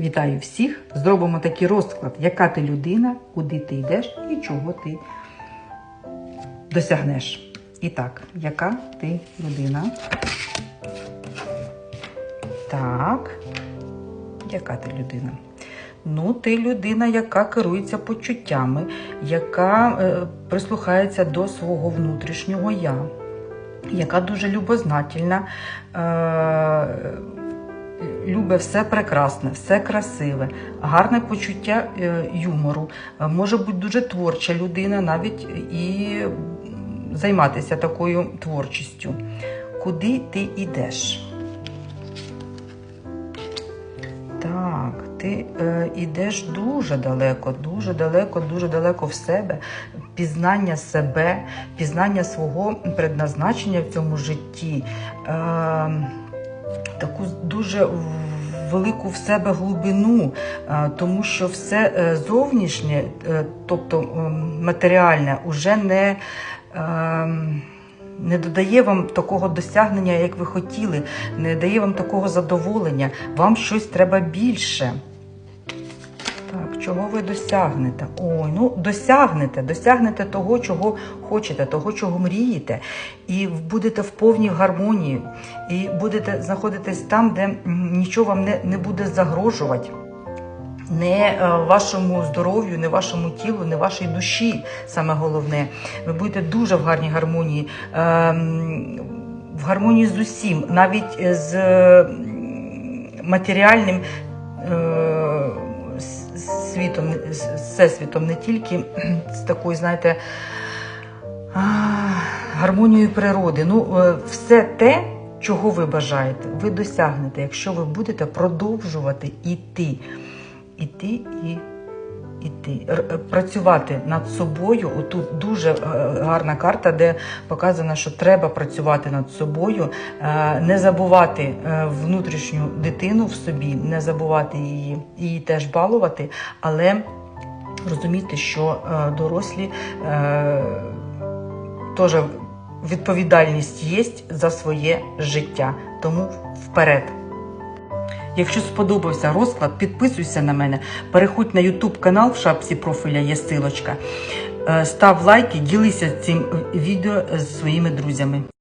Вітаю всіх! Зробимо такий розклад, яка ти людина, куди ти йдеш і чого ти досягнеш. І так, яка ти людина? Так, яка ти людина? Ну, ти людина, яка керується почуттями, яка е, прислухається до свого внутрішнього я, яка дуже любознательна. Е, любить все прекрасне, все красиве, гарне почуття е, юмору, е, може бути дуже творча людина, навіть і займатися такою творчістю. Куди ти йдеш? Так, ти е, йдеш дуже далеко, дуже далеко, дуже далеко в себе, пізнання себе, пізнання свого предназначення в цьому житті. Е, таку дуже велику в себе глибину, е, тому що все е, зовнішнє, е, тобто матеріальне, уже не. ем, Не додає вам такого досягнення, як ви хотіли, не дає вам такого задоволення. Вам щось треба більше. Чого ви досягнете? Ой, ну досягнете, досягнете того, чого хочете, того, чого мрієте, і будете в повній гармонії, і будете знаходитись там, де нічого вам не, не буде загрожувати. Не е, вашому здоров'ю, не вашому тілу, не вашій душі, саме головне. Ви будете дуже в гарній гармонії, ем, в гармонії з усім, навіть з матеріальним е, світом, з всесвітом, не тільки з такою, знаєте, гармонією природи. Ну, е, все те, чого ви бажаєте, ви досягнете, якщо ви будете продовжувати іти. Іти і іти. Е, Працювати над собою. Отут дуже е, гарна карта, де показано, що треба працювати над собою, е, не забувати внутрішню дитину в собі, не забувати її, її теж балувати, але розуміти, що дорослі теж відповідальність є за своє життя. Тому вперед. Якщо сподобався розклад, підписуйся на мене, переходь на YouTube канал в шапці профіля є силочка. Е, Став лайки, ділися цим відео з своїми друзями.